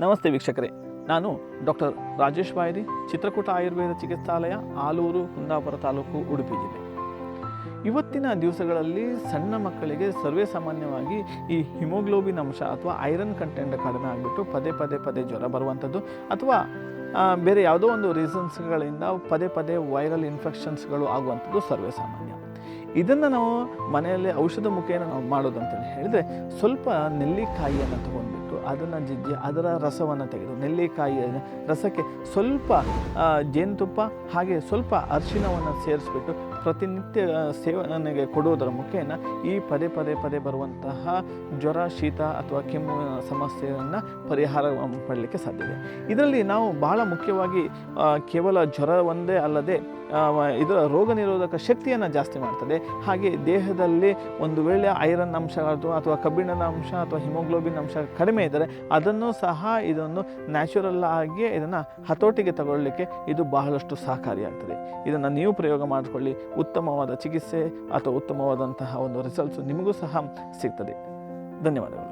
ನಮಸ್ತೆ ವೀಕ್ಷಕರೇ. ನಾನು ಡಾಕ್ಟರ್ ರಾಜೇಶ್ ಬಾಯರಿ, ಚಿತ್ರಕೂಟ ಆಯುರ್ವೇದ ಚಿಕಿತ್ಸಾಲಯ, ಆಲೂರು, ಕುಂದಾಪುರ ತಾಲೂಕು, ಉಡುಪಿ ಜಿಲ್ಲೆ. ಇವತ್ತಿನ ದಿವಸಗಳಲ್ಲಿ ಸಣ್ಣ ಮಕ್ಕಳಿಗೆ ಸರ್ವೇ ಸಾಮಾನ್ಯವಾಗಿ ಈ ಹಿಮೋಗ್ಲೋಬಿನ್ ಅಂಶ ಅಥವಾ ಐರನ್ ಕಂಟೆಂಟ್ ಕಡಿಮೆ ಆಗಿಬಿಟ್ಟು ಪದೇ ಪದೇ ಪದೇ ಜ್ವರ ಬರುವಂಥದ್ದು ಅಥವಾ ಬೇರೆ ಯಾವುದೋ ಒಂದು ರೀಸನ್ಸ್ಗಳಿಂದ ಪದೇ ಪದೇ ವೈರಲ್ ಇನ್ಫೆಕ್ಷನ್ಸ್ಗಳು ಆಗುವಂಥದ್ದು ಸರ್ವೇ ಸಾಮಾನ್ಯ. ಇದನ್ನು ನಾವು ಮನೆಯಲ್ಲಿ ಔಷಧ ಮುಖೇನ ನಾವು ಮಾಡೋದು ಅಂತೇಳಿ ಹೇಳಿದರೆ ಸ್ವಲ್ಪ ನೆಲ್ಲಿಕಾಯಿಯನ್ನು ತಗೊಂಡ್ಬಿಟ್ಟು ಅದನ್ನು ಜಜ್ಜಿ ಅದರ ರಸವನ್ನು ತೆಗೆದು ನೆಲ್ಲಿಕಾಯಿಯ ರಸಕ್ಕೆ ಸ್ವಲ್ಪ ಜೇನುತುಪ್ಪ ಹಾಗೆ ಸ್ವಲ್ಪ ಅರಿಶಿಣವನ್ನು ಸೇರಿಸ್ಬಿಟ್ಟು ಪ್ರತಿನಿತ್ಯ ಸೇವನೆಗೆ ಕೊಡುವುದರ ಮುಖೇನ ಈ ಪದೇ ಪದೇ ಪದೇ ಬರುವಂತಹ ಜ್ವರ, ಶೀತ ಅಥವಾ ಕೆಮ್ಮು ಸಮಸ್ಯೆಯನ್ನು ಪರಿಹಾರ ಪಡಲಿಕ್ಕೆ ಸಾಧ್ಯವಿದೆ ಇದರಲ್ಲಿ ನಾವು ಬಹಳ ಮುಖ್ಯವಾಗಿ ಕೇವಲ ಜ್ವರ ಒಂದೇ ಅಲ್ಲದೆ ಇದರ ರೋಗ ನಿರೋಧಕ ಶಕ್ತಿಯನ್ನು ಜಾಸ್ತಿ ಮಾಡ್ತದೆ. ಹಾಗೆ ದೇಹದಲ್ಲಿ ಒಂದು ವೇಳೆ ಐರನ್ ಅಂಶ ಅಥವಾ ಅಥವಾ ಕಬ್ಬಿಣದ ಅಂಶ ಅಥವಾ ಹಿಮೋಗ್ಲೋಬಿನ್ ಅಂಶ ಕಡಿಮೆ ಇದ್ದರೆ ಅದನ್ನು ಸಹ ಇದನ್ನು ನ್ಯಾಚುರಲ್ ಆಗಿ ಇದನ್ನು ಹತೋಟಿಗೆ ತಗೊಳ್ಳಲಿಕ್ಕೆ ಇದು ಬಹಳಷ್ಟು ಸಹಕಾರಿಯಾಗ್ತದೆ. ಇದನ್ನು ನೀವು ಪ್ರಯೋಗ ಮಾಡಿಕೊಳ್ಳಿ. ಉತ್ತಮವಾದ ಚಿಕಿತ್ಸೆ ಅಥವಾ ಉತ್ತಮವಾದಂತಹ ಒಂದು ರಿಸಲ್ಟ್ಸ್ ನಿಮಗೂ ಸಹ ಸಿಗ್ತದೆ. ಧನ್ಯವಾದಗಳು.